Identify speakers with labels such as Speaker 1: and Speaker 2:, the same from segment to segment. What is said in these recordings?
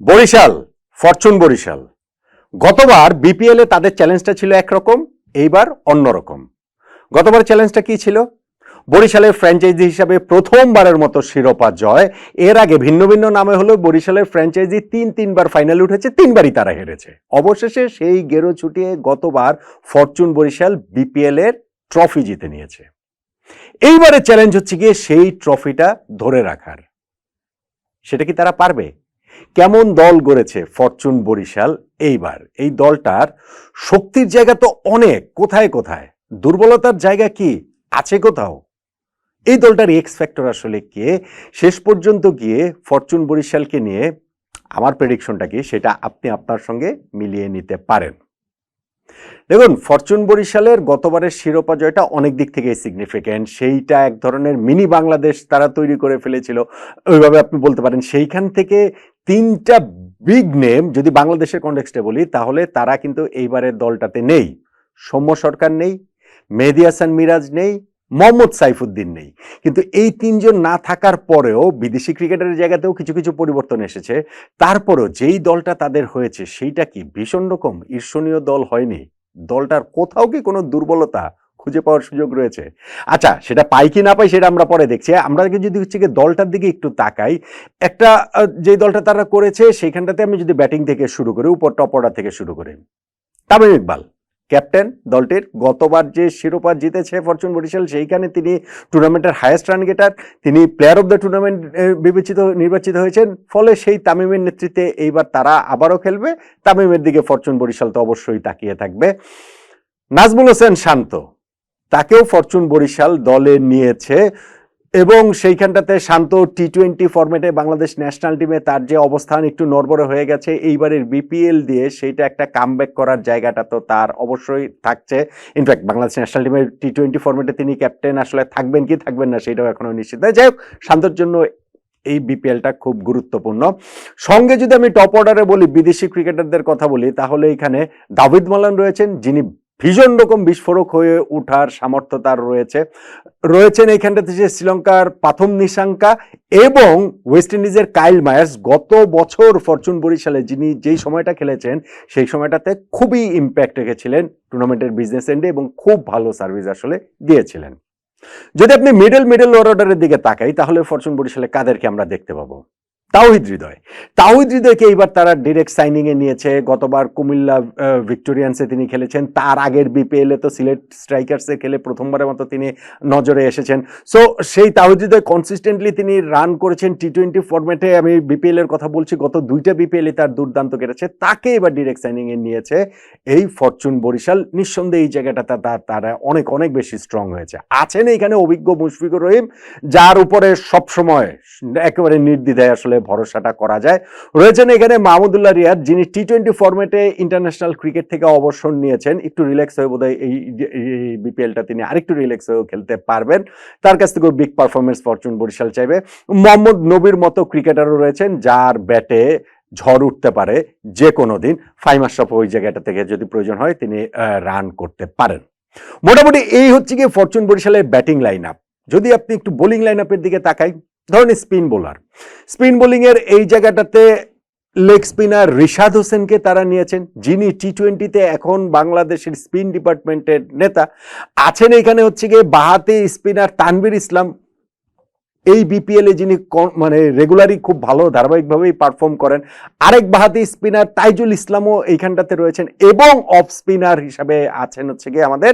Speaker 1: Barishal, Fortune Barishal. গতবার BPL তাদের চ্যালেঞ্জটা ছিল একরকম, এইবার অন্যরকম। গতবার চ্যালেঞ্জটা কি ছিল? বরিশালের ফ্র্যাঞ্চাইজি হিসাবে প্রথমবারের মতো শিরোপা জয়, এর আগে ভিন্ন ভিন্ন নামে হলেও বরিশালের ফ্র্যাঞ্চাইজি তিন তিনবার ফাইনালে উঠেছে, তিনবারই তারা হেরেছে। অবশেষে সেই গেরো ছুটিয়ে গতবার ফরচুন বরিশাল বিপিএল এর ট্রফি জিতে নিয়েছে। এইবারে চ্যালেঞ্জ হচ্ছে গিয়ে সেই ট্রফিটা ধরে রাখার। সেটা কি তারা পারবে? কেমন দল গড়েছে ফরচুন বরিশাল এইবার? এই দলটার শক্তির জায়গা তো অনেক। কোথায় কোথায়? দুর্বলতার জায়গা কি? আছে কোথাও? এই দলটার এক্স ফ্যাক্টর আসলে কে? শেষ পর্যন্ত গিয়ে ফরচুন বরিশালকে নিয়ে আমার প্রেডিকশনটা কি? সেটা আপনি আপনার সঙ্গে মিলিয়ে নিতে পারেন। দেখুন, ফরচুন বরিশালের গতবারের শিরোপা জয়টা অনেক দিক থেকেই সিগনিফিক্যান্ট সেইটা এক ধরনের মিনি বাংলাদেশ তারা তৈরি করে ফেলেছিল। ওইভাবে আপনি বলতে পারেন, সেইখান থেকে তিনটা বিগ নেম যদি বাংলাদেশের কন্টেক্সটে বলি, তাহলে তারা কিন্তু এইবারের দলটাতে নেই। সৌম্য সরকার নেই, মেহেদি হাসান মিরাজ নেই মোহাম্মদ সাইফুদ্দিন নেই। কিন্তু এই তিনজন না থাকার পরেও বিদেশি ক্রিকেটারের জায়গাতেও কিছু কিছু পরিবর্তন এসেছে। তারপরেও যেই দলটা তাদের হয়েছে, সেইটা কি ভীষণ রকম ঈর্ষণীয় দল হয়নি? দলটার কোথাও কি কোনো দুর্বলতা খুঁজে পাওয়ার সুযোগ রয়েছে? আচ্ছা সেটা পাই কি না পাই সেটা আমরা পরে দেখছি। আমরা যদি হচ্ছে গিয়ে দলটার দিকে একটু তাকাই, একটা যে দলটা তারা করেছে, সেইখানটাতে আমি যদি ব্যাটিং থেকে শুরু করি, উপর টপ অর্ডার থেকে শুরু করি। তামিম ইকবাল। ক্যাপ্টেন দলটির গতবার যে শিরোপা জিতেছে ফরচুন বরিশাল, সেইখানে তিনি টুর্নামেন্টের হায়েস্ট রান গেটার তিনি প্লেয়ার অফ দ্য টুর্নামেন্ট বিবেচিত, নির্বাচিত হয়েছেন। ফলে সেই তামিমের নেতৃত্বে এইবার তারা আবারও খেলবে। তামিমের দিকে ফরচুন বরিশাল তো অবশ্যই তাকিয়ে থাকবে। নাজমুল হোসেন শান্ত, তাকেও ফরচুন বরিশাল দলে নিয়েছে। এবং সেইখানটাতে শান্ত টি টোয়েন্টি ফরম্যাটে বাংলাদেশ ন্যাশনাল টিমে তার যে অবস্থান একটু নড়বড়ে হয়ে গেছে, এইবারের বিপিএল দিয়ে সেইটা একটা কামব্যাক করার জায়গাটা তো তার অবশ্যই থাকছে। ইনফ্যাক্ট বাংলাদেশ ন্যাশনাল টিমের টি টোয়েন্টি ফরম্যাটে তিনি ক্যাপ্টেন আসলে থাকবেন কি থাকবেন না সেটাও এখনও নিশ্চিত নয় যাই হোক, শান্তর জন্য এই বিপিএলটা খুব গুরুত্বপূর্ণ। সঙ্গে যদি আমি টপ অর্ডারে বলি, বিদেশি ক্রিকেটারদের কথা বলি, তাহলে এখানে দাভিদ মালান রয়েছেন, যিনি ভীষণ রকম বিস্ফোরক হয়ে ওঠার সামর্থ্য তার রয়েছে। রয়েছেন এইখানটাতে যে শ্রীলঙ্কার প্রথম নিশাঙ্কা এবং ওয়েস্ট ইন্ডিজের কাইল মায়ার্স। গত বছর ফরচুন বরিশালে যিনি যেই সময়টা খেলেছেন, সেই সময়টাতে খুবই ইম্প্যাক্ট রেখেছিলেন টুর্নামেন্টের বিজনেস এন্ডে এবং খুব ভালো সার্ভিস আসলে দিয়েছিলেন। যদি আপনি মিডল মিডল অর্ডারের দিকে তাকাই, তাহলে ফরচুন বরিশালে কাদেরকে আমরা দেখতে পাবো? তাওহিদ হৃদয়। তাওহিদ হৃদয়কে এইবার তারা ডিরেক্ট সাইনিং এ নিয়েছে। গতবার কুমিল্লা ভিক্টোরিয়ানসে তিনি খেলেছেন। তার আগের বিপিএলে তো সিলেট স্ট্রাইকার্সে খেলে প্রথমবারের মতো তিনি নজরে এসেছেন। সো সেই তাওহিদ হৃদয় কনসিস্টেন্টলি তিনি রান করেছেন টি টোয়েন্টি ফরম্যাটে আমি বিপিএলের কথা বলছি, গত দুইটা বিপিএল তার দুর্দান্ত কেটেছে। তাকে এবার ডিরেক্ট সাইনিংয়ে নিয়েছে এই ফরচুন বরিশাল। নিঃসন্দেহে এই জায়গাটাতে তার তারা অনেক অনেক বেশি স্ট্রং হয়েছে। আছেন এখানে অভিজ্ঞ মুশফিকুর রহিম, যার উপরে সবসময় একেবারে নির্দ্বিধায় আসলে ভরসাটা করা যায়। রয়েছেন এখানে মাহমুদুল্লাহ রিয়াদ, যিনি টি টোয়েন্টি ফরম্যাটে ইন্টারন্যাশনাল ক্রিকেট থেকে অবসর নিয়েছেন। একটু রিল্যাক্স হয়ে বোধহয় এই বিপিএলটা তিনি আরেকটু রিল্যাক্স হয়েও খেলতে পারবেন। তার কাছ থেকেও বিগ পারফরমেন্স ফরচুন বরিশাল চাইবে। মোহাম্মদ নবীর মতো ক্রিকেটারও রয়েছেন, যার ব্যাটে ঝড় উঠতে পারে যে কোনো দিন। ফাইম আশরাফ ওই জায়গাটা থেকে যদি প্রয়োজন হয়, তিনি রান করতে পারেন। মোটামুটি এই হচ্ছে গিয়ে ফরচুন বরিশালের ব্যাটিং লাইন আপ যদি আপনি একটু বোলিং লাইন আপের দিকে তাকাই ধরেন স্পিন বোলার। স্পিন বোলিংয়ের এই জায়গাটাতে লেগ স্পিনার রিশাদ হোসেনকে তারা নিয়েছেন, যিনি টি টোয়েন্টিতে এখন বাংলাদেশের স্পিন ডিপার্টমেন্টের নেতা। আছেন এখানে হচ্ছে গিয়ে বাহাতে স্পিনার তানবির ইসলাম এই বিপিএল যিনি মানে রেগুলারই খুব ভালো ধারাবাহিকভাবেই পারফর্ম করেন, আরেক বাহাতি স্পিনার তাইজুল ইসলামও এইখানটাতে রয়েছেন এবং অফ স্পিনার হিসাবে আছেন হচ্ছে গিয়ে আমাদের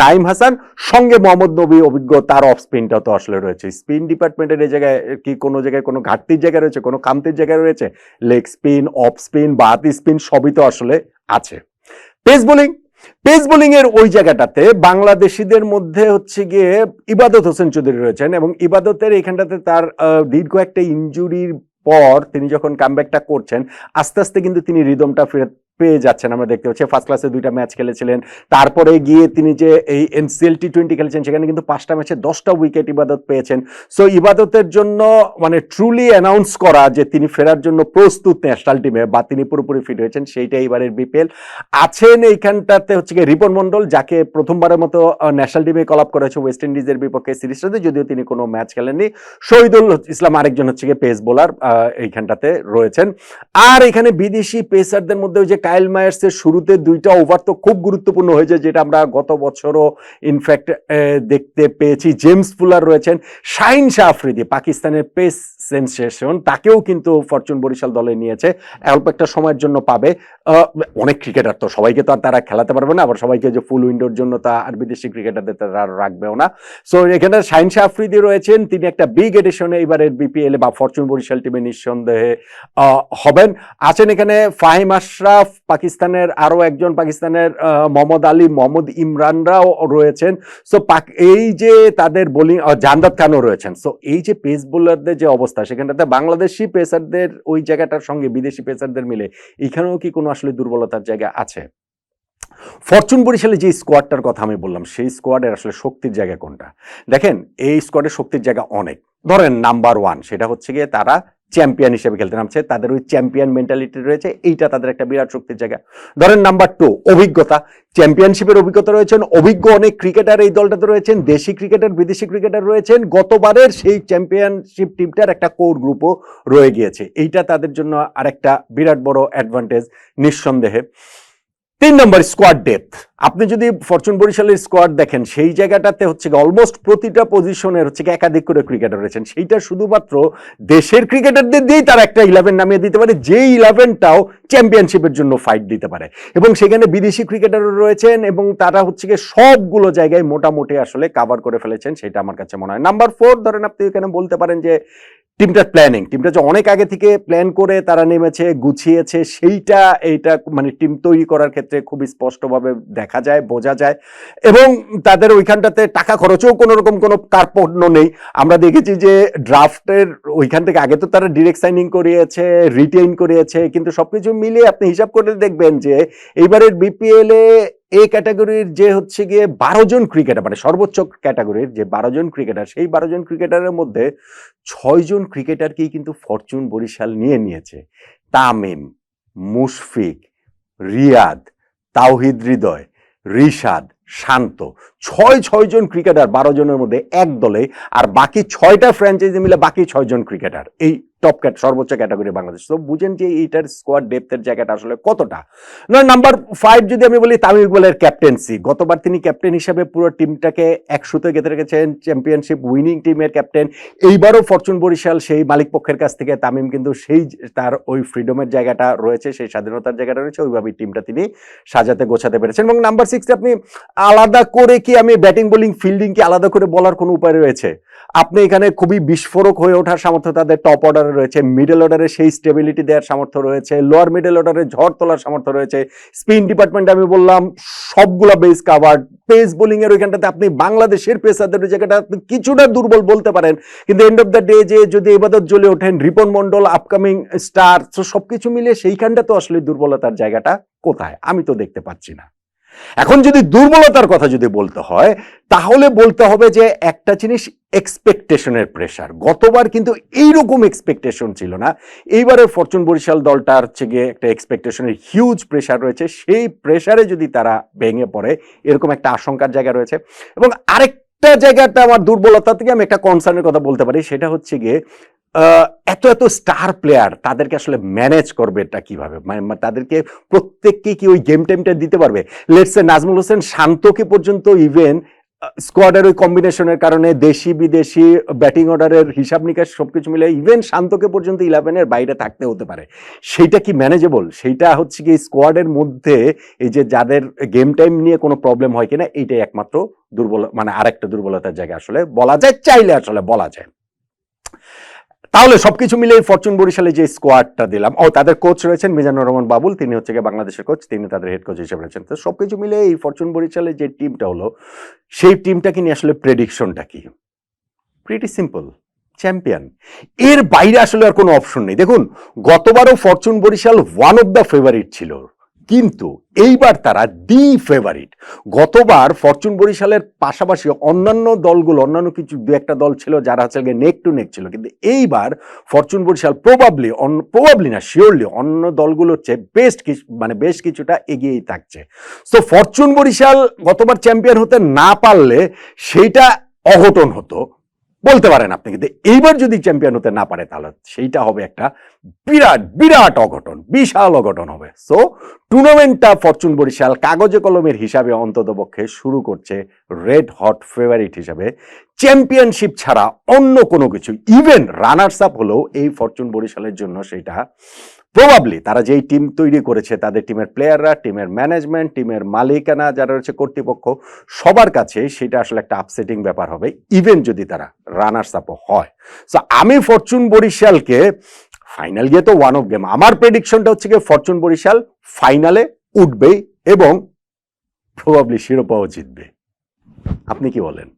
Speaker 1: নাইম হাসান, সঙ্গে মোহাম্মদ নবী অভিজ্ঞ তার অফ স্পিনটাও তো আসলে রয়েছে। স্পিন ডিপার্টমেন্টের এই জায়গায়, কি কোনো জায়গায় কোনো ঘাটতির জায়গা রয়েছে, কোনো কামতির জায়গায় রয়েছে? লেগ স্পিন অফ স্পিন বাহাতি স্পিন সবই তো আসলে আছে। পেস বোলিং পেস বোলিং এর ওই জায়গাটাতে বাংলাদেশিদের মধ্যে হচ্ছে গিয়ে ইবাদত হোসেন চৌধুরী রয়েছেন এবং ইবাদতের এখানটাতে তার দীর্ঘ একটা ইঞ্জুরির পর তিনি যখন কামব্যাকটা করছেন, আস্তে আস্তে কিন্তু তিনি রিদমটা ফেরত পেয়ে যাচ্ছেন। আমরা দেখতে পাচ্ছি ফার্স্ট ক্লাসে দুইটা ম্যাচ খেলেছিলেন। তারপরে গিয়ে তিনি যে এই এনসিএল টি টোয়েন্টি খেলেছেন, সেখানে কিন্তু পাঁচটা ম্যাচে দশটা উইকেট ইবাদত পেয়েছেন। সো ইবাদতের জন্য মানে ট্রুলি অ্যানাউন্স করা যে তিনি ফেরার জন্য প্রস্তুত ন্যাশনাল টিমে বা তিনি পুরোপুরি ফিট হয়েছেন সেইটা এবারের বিপিএল আছেন এইখানটাতে হচ্ছে গিয়ে রিপন মন্ডল যাকে প্রথমবারের মতো ন্যাশনাল টিমে কলাপ করেছে ওয়েস্ট ইন্ডিজের বিপক্ষে সিরিজটাতে যদিও তিনি কোনো ম্যাচ খেলেননি। শহীদুল ইসলাম আরেকজন হচ্ছে গিয়ে পেস বোলার এইখানটাতে রয়েছেন। আর এখানে বিদেশি পেসারদের মধ্যে যে কাইল মায়ার্সের শুরুতে দুইটা ওভার তো খুব গুরুত্বপূর্ণ হয়েছে, যেটা আমরা গত বছরও ইনফ্যাক্ট দেখতে পেয়েছি। জেমস ফুলার রয়েছেন শাহিন শাহ আফ্রিদি, পাকিস্তানের পেস সেন্সেশন তাকেও কিন্তু ফরচুন বরিশাল দলে নিয়েছে, অল্প একটা সময়ের জন্য পাবে। অনেক ক্রিকেটার তো, সবাইকে তো আর তারা খেলাতে পারবে না, আবার সবাইকে যে ফুল উইন্ডোর জন্য তা আর বিদেশি ক্রিকেটারদের তারা আর রাখবেও না। সো এখানে শাহিন শাহ আফ্রিদি রয়েছেন, তিনি একটা বিগ এডিশনে এবারের বিপিএল বা ফরচুন বরিশাল টিমে নিঃসন্দেহে হবেন। আছেন এখানে ফাহিম আশরাফ পাকিস্তানের আরও একজন পাকিস্তানের মোহাম্মদ আলী, মোহাম্মদ ইমরানরাও রয়েছেন। সো এই যে তাদের বোলিং জান্দাত খানও রয়েছেন। সো এই যে পেস বোলারদের যে অবস্থা, সেখানটাতে বাংলাদেশি পেসারদের, ওই জায়গাটার সঙ্গে বিদেশি পেসারদের মিলে, এখানেও কি কোনো আসলে দুর্বলতার জায়গা আছে? ফরচুন বরিশালে যে স্কোয়াডটার কথা আমি বললাম, সেই স্কোয়াডের আসলে শক্তির জায়গা কোনটা? দেখেন, এই স্কোয়াডের শক্তির জায়গা অনেক। ধরেন, নাম্বার ওয়ান, সেটা হচ্ছে গিয়ে তারা চ্যাম্পিয়ন হিসেবে খেলতে নামছে। তাদের ওই চ্যাম্পিয়ন মেন্টালিটি রয়েছে, এইটা তাদের একটা বিরাট শক্তির জায়গা। ধরেন নাম্বার টু অভিজ্ঞতা। চ্যাম্পিয়নশিপের অভিজ্ঞতা রয়েছেন, অভিজ্ঞ অনেক ক্রিকেটার এই দলটাতে রয়েছেন, দেশি ক্রিকেটার বিদেশি ক্রিকেটার রয়েছেন। গতবারের সেই চ্যাম্পিয়নশিপ টিমটার একটা কোর গ্রুপও রয়ে গিয়েছে। এইটা তাদের জন্য আরেকটা বিরাট বড় অ্যাডভান্টেজ নিঃসন্দেহে। তিন নম্বর স্কোয়াড ডেপথ আপনি যদি ফরচুন বরিশালের স্কোয়াড দেখেন, সেই জায়গাটাতে হচ্ছে অলমোস্ট প্রতিটা পজিশনের হচ্ছে একাধিক করে ক্রিকেটার রয়েছেন। সেইটা শুধুমাত্র দেশের ক্রিকেটারদের দিয়েই তারা একটা ইলেভেন নামিয়ে দিতে পারে যে ইলেভেনটাও চ্যাম্পিয়নশিপের জন্য ফাইট দিতে পারে। এবং সেখানে বিদেশি ক্রিকেটারও রয়েছেন এবং তারা হচ্ছে গিয়ে সবগুলো জায়গায় মোটামুটি আসলে কাভার করে ফেলেছেন, সেটা আমার কাছে মনে হয়। নাম্বার ফোর ধরেন আপনি এখানে বলতে পারেন যে টিমটার প্ল্যানিং টিমটা যে অনেক আগে থেকে প্ল্যান করে তারা নেমেছে, গুছিয়েছে, সেইটা এইটা মানে টিম তৈরি করার ক্ষেত্রে খুবই স্পষ্টভাবে দেখা যায়, বোঝা যায় এবং তাদের ওইখানটাতে টাকা খরচেও কোনো রকম কোনো কার্পণ্য নেই। আমরা দেখেছি যে ড্রাফটের ওইখান থেকে আগে তো তারা ডিরেক্ট সাইনিং করিয়েছে, রিটেইন করিয়েছে, কিন্তু সবকিছু মিলিয়ে আপনি হিসাব করে দেখবেন যে এইবারের বিপিএল এ এই ক্যাটাগরির যে হচ্ছে গিয়ে বারো জন ক্রিকেটার মানে সর্বোচ্চ ক্যাটাগরির যে বারো জন ক্রিকেটার, সেই বারো জন ক্রিকেটারের মধ্যে ছয় জন ক্রিকেটারকেই কিন্তু ফরচুন বরিশাল নিয়ে নিয়েছে। তামিম, মুশফিক, রিয়াদ তাওহিদ হৃদয়, রিশাদ শান্ত। ছয় ছয়জন ক্রিকেটার বারো জনের মধ্যে এক দলে, আর বাকি ছয়টা ফ্র্যাঞ্চাইজি মিলে বাকি ছয়জন ক্রিকেটার। এই টপ ক্যাট সর্বোচ্চ ক্যাটাগরি বাংলাদেশ। তো বুঝেন যে এইটার স্কোয়াড ডেপথের জায়গাটা আসলে কতটা। নয় নাম্বার ফাইভ যদি আমি বলি তামিম ইকবালের ক্যাপ্টেন্সি গতবার তিনি ক্যাপ্টেন হিসাবে পুরো টিমটাকে একশোতে গেঁথে রেখেছেন। চ্যাম্পিয়নশিপ উইনিং টিমের ক্যাপ্টেন এইবারও ফরচুন বরিশাল সেই মালিক পক্ষের কাছ থেকে তামিম কিন্তু সেই তার ওই ফ্রিডমের জায়গাটা রয়েছে, সেই স্বাধীনতার জায়গাটা রয়েছে, ওইভাবেই টিমটা তিনি সাজাতে গোছাতে পেরেছেন। এবং নাম্বার সিক্সে আপনি আলাদা করে কি আমি ব্যাটিং বোলিং ফিল্ডিং কি আলাদা করে বলার কোনো উপায় রয়েছে? আপনি এখানে খুবই বিস্ফোরক হয়ে ওঠার সামর্থ্য তাদের টপ অর্ডারে রয়েছে মিডল অর্ডারে সেই স্টেবিলিটি দেওয়ার সামর্থ্য রয়েছে লোয়ার মিডল অর্ডারে ঝড় তোলার সামর্থ্য রয়েছে। স্পিন ডিপার্টমেন্ট আমি বললাম, সবগুলা বেস কাভার্ড পেস বোলিং এর ওইখানটাতে আপনি বাংলাদেশের পেসারদের জায়গাটা আপনি কিছুটা দুর্বল বলতে পারেন। কিন্তু এন্ড অফ দ্য ডে যে যদি এবাদত জ্বলে ওঠেন, রিপন মন্ডল আপকামিং স্টার তো সবকিছু মিলিয়ে সেইখানটা তো আসলে দুর্বলতার জায়গাটা কোথায়? আমি তো দেখতে পাচ্ছি না। এখন যদি দুর্বলতার কথা যদি বলতে হয়, তাহলে বলতে হবে যে একটা জিনিস এক্সপেকটেশনের প্রেশার গতবার কিন্তু এইরকম এক্সপেকটেশন ছিল না। এইবারে ফরচুন বরিশাল দলটা হচ্ছে গিয়ে একটা এক্সপেকটেশনের হিউজ প্রেশার রয়েছে। সেই প্রেশারে যদি তারা ভেঙে পড়ে, এরকম একটা আশঙ্কার জায়গা রয়েছে। এবং আরেকটা জায়গাটা আমার দুর্বলতা থেকে আমি একটা কনসার্নের কথা বলতে পারি, সেটা হচ্ছে গিয়ে এত এত স্টার প্লেয়ার তাদেরকে আসলে ম্যানেজ করবে এটা কীভাবে? মানে মানে তাদেরকে প্রত্যেককে কি ওই গেম টাইমটা দিতে পারবে? লেটসে নাজমুল হোসেন শান্তকে পর্যন্ত ইভেন স্কোয়াডের ওই কম্বিনেশনের কারণে দেশি, বিদেশি ব্যাটিং অর্ডারের হিসাব নিকাশ সবকিছু মিলে ইভেন শান্তকে পর্যন্ত ইলেভেনের বাইরে থাকতে হতে পারে। সেইটা কি ম্যানেজেবল সেইটা হচ্ছে কি স্কোয়াডের মধ্যে এই যে যাদের গেম টাইম নিয়ে কোনো প্রবলেম হয় কিনা, এইটাই একমাত্র দুর্বল মানে আরেকটা দুর্বলতার জায়গা আসলে বলা যায়, চাইলে আসলে বলা যায়। তাহলে সবকিছু মিলে ফরচুন বরিশালে যে স্কোয়াডটা দিলাম, ও তাদের কোচ রয়েছেন মিজানুর রহমান বাবুল, তিনি হচ্ছে গিয়ে বাংলাদেশের কোচ তিনি তাদের হেড কোচ হিসেবে রয়েছেন। তো সবকিছু মিলে এই ফরচুন বরিশালে যে টিমটা হলো, সেই টিমটাকে নিয়ে আসলে প্রেডিকশনটা কি? প্রিটি সিম্পল চ্যাম্পিয়ন এর বাইরে আসলে আর কোনো অপশন নেই। দেখুন, গতবারও Fortune Barishal one of the favourite ছিল। কিন্তু এইবার তারা দি ফেভারিট গতবার ফরচুন বরিশালের পাশাপাশি অন্যান্য দলগুলো, অন্যান্য কিছু দু একটা দল ছিল যারা হচ্ছে নেক টু নেক ছিল। কিন্তু এইবার ফরচুন বরিশাল প্রবাবলি প্রবাবলি না শিওরলি অন্য দলগুলোর চেয়ে বেস্ট কিছু মানে বেশ কিছুটা এগিয়েই থাকছে। সো ফরচুন বরিশাল গতবার চ্যাম্পিয়ন হতে না পারলে সেইটা অঘটন হতো। বলতে পারেন আপনি কিন্তু এইবার যদি চ্যাম্পিয়ন হতে না পারে, তাহলে সেইটা হবে একটা বিরাট বিরাট অঘটন, বিশাল অঘটন হবে। সো টুর্নামেন্টটা ফরচুন বরিশাল কাগজে কলমের হিসাবে অন্ততপক্ষে শুরু করছে রেড হট ফেভারিট হিসাবে। চ্যাম্পিয়নশিপ ছাড়া অন্য কোনো কিছু ইভেন রানার্স আপ হলেও এই ফরচুন বরিশালের জন্য সেটা প্রবাবলি তারা যেই টিম তৈরি করেছে, তাদের টিমের প্লেয়াররা টিমের ম্যানেজমেন্ট টিমের মালিকানা যারা রয়েছে কর্তৃপক্ষ, সবার কাছে সেটা আসলে একটা আপসেটিং ব্যাপার হবে ইভেন যদি তারা রানার্স আপও হয়। সো আমি ফরচুন বরিশালকে ফাইনাল গিয়ে তো ওয়ান অফ গেম আমার প্রেডিকশনটা হচ্ছে গিয়ে ফরচুন বরিশাল ফাইনালে উঠবে এবং প্রবাবলি শিরোপাও জিতবে। আপনি কি বলেন?